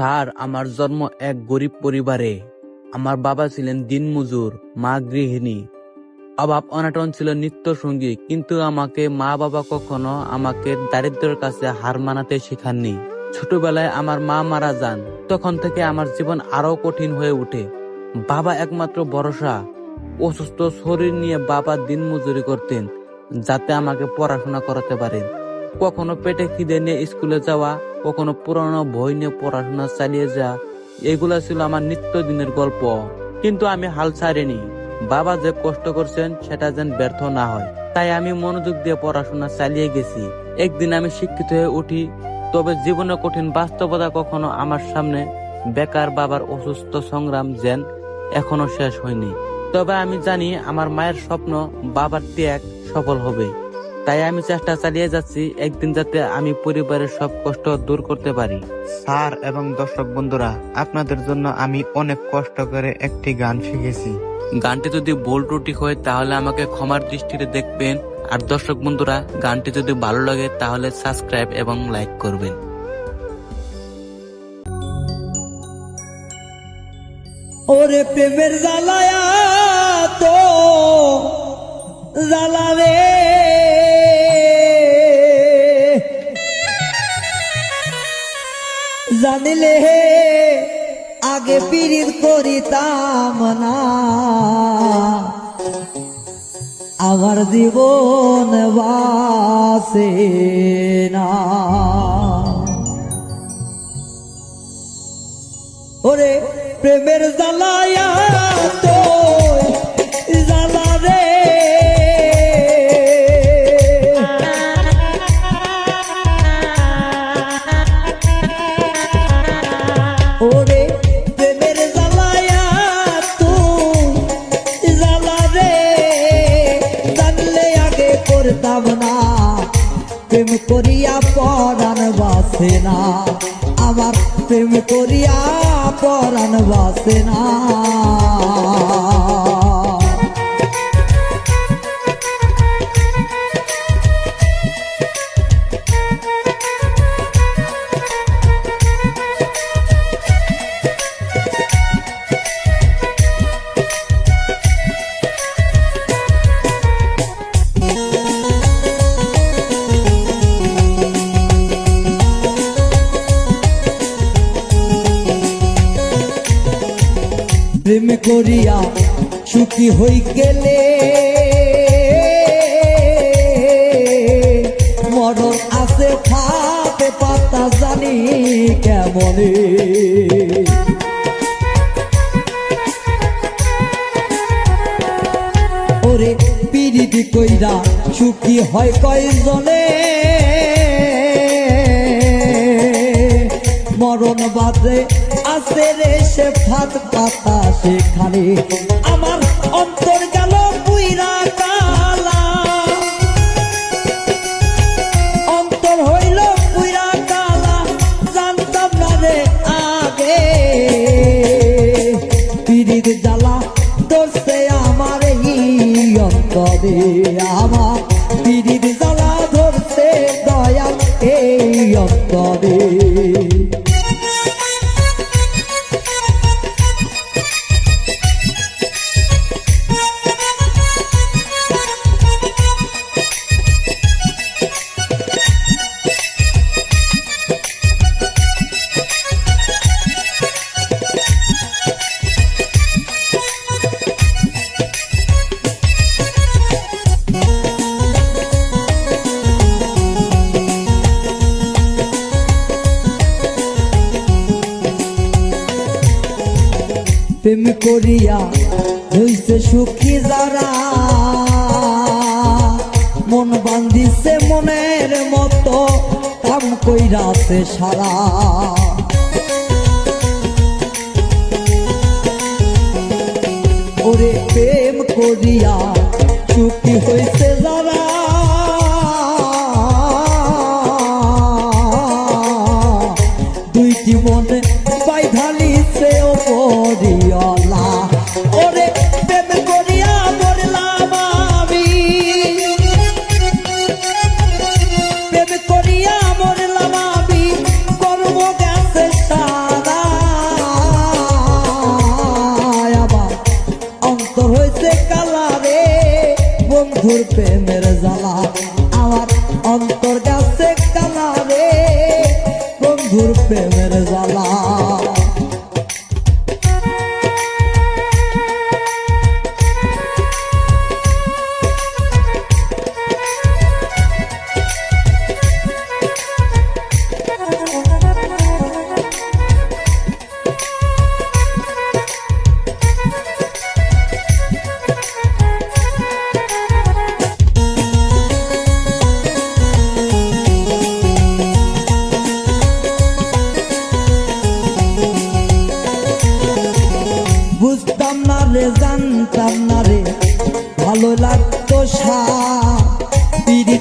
Sir, আমার জন্ম এক গরিব পরিবারে। আমার বাবা ছিলেন দিনমজুর, মা গৃহিণী। অভাব অনাটন ছিল নিত্য সঙ্গী কিন্তু আমাকে মা বাবা কখনো আমাকে দারিদ্রের কাছে হার মানাতে শেখাননি। ছোটবেলায় আমার মা মারা যান, তখন থেকে আমার জীবন আরও কঠিন হয়ে ওঠে। বাবা একমাত্র ভরসা, অসুস্থ শরীর নিয়ে বাবা দিন মজুরি করতেন, যাতে আমাকে পড়াশোনা করাতে পারেন। কখনো পেটে খিদে নিয়ে স্কুলে যাওয়া, কখনো পুরনো বই নিয়ে পড়াশোনা চালিয়ে যাওয়া, এগুলা ছিল আমার নিত্যদিনের গল্প। কিন্তু আমি হাল ছাড়িনি। বাবা যে কষ্ট করছেন, সেটা যেন ব্যর্থ না হয়। তাই আমি মনোযোগ দিয়ে পড়াশোনা চালিয়ে গেছি। একদিন আমি শিক্ষিত হয়ে উঠি, তবে জীবনে কঠিন বাস্তবতা কখনো আমার সামনে বেকার বাবার অসুস্থ সংগ্রাম যেন এখনও শেষ হয়নি। তবে আমি জানি আমার মায়ের স্বপ্ন বাবার ত্যাগ সফল হবে। তাই আমি চেষ্টা চালিয়ে যাচ্ছি একদিন যাতে আমি পরিবারের সব কষ্ট দূর করতে পারি। স্যার এবং দর্শক বন্ধুরা আপনাদের জন্য আমি অনেক কষ্ট করে একটি গান শিখেছি। গানটি যদি ভুল ত্রুটি হয় তাহলে আমাকে ক্ষমার দৃষ্টিতে দেখবেন। আর দর্শক বন্ধুরা গানটি যদি ভালো লাগে তাহলে সাবস্ক্রাইব এবং লাইক করবেন। ওরে প্রেমের জ্বালায়া তো জ্বালা জানিলে হে আগে পিরিত করিতাম না। আমার জীবন বাসে না। ওরে প্রেমের জ্বালায়া তো প্রেম করিয়া পরাণ বাসে না। আমার প্রেম করিয়া পরাণ বাসে না। করিয়া সুখী হই গেলে। মরণ আছে খাতে পাতা জানি কেমনে। ওরে পিরিতি কইরা সুখী হয় কয়জনে? মরণ বাদে আছে রে সে ফাত পাতা সেখানে আমার অন্তর গেল পুইরা কালা অন্তর হইল পুইরা কালা জানতাম না রে আগে। পিরিত জ্বালা ধরছে আমার এই অন্তরে, আমার পিরিত জ্বালা ধরছে দয়াল এই অন্তরে। প্রেম করিয়া হইছে সুখী যারা। মন বান্ধিছে মনের মতো, কাম কইরাছে সারা। ওরে প্রেম করিয়া বন্ধুর প্রেমের জ্বালা। আমার অন্তর গাছে কালা রে। বন্ধুর প্রেমের জ্বালা।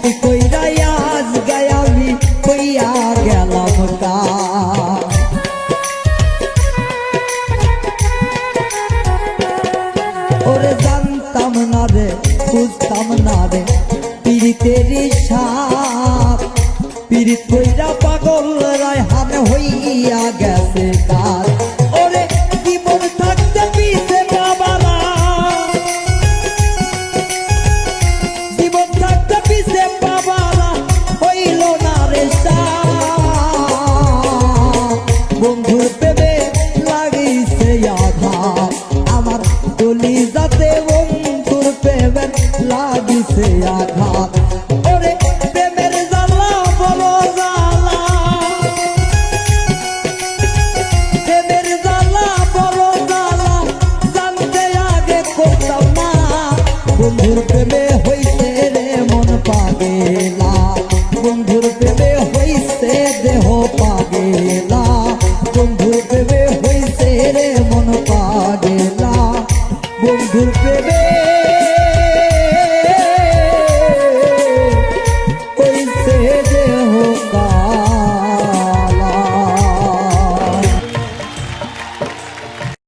পিড়িত কইরা আজ গায়াবি কইয়া গেলাম কা পাগল রায় হান হইয়া গেছে কার লাগিছে আঘাত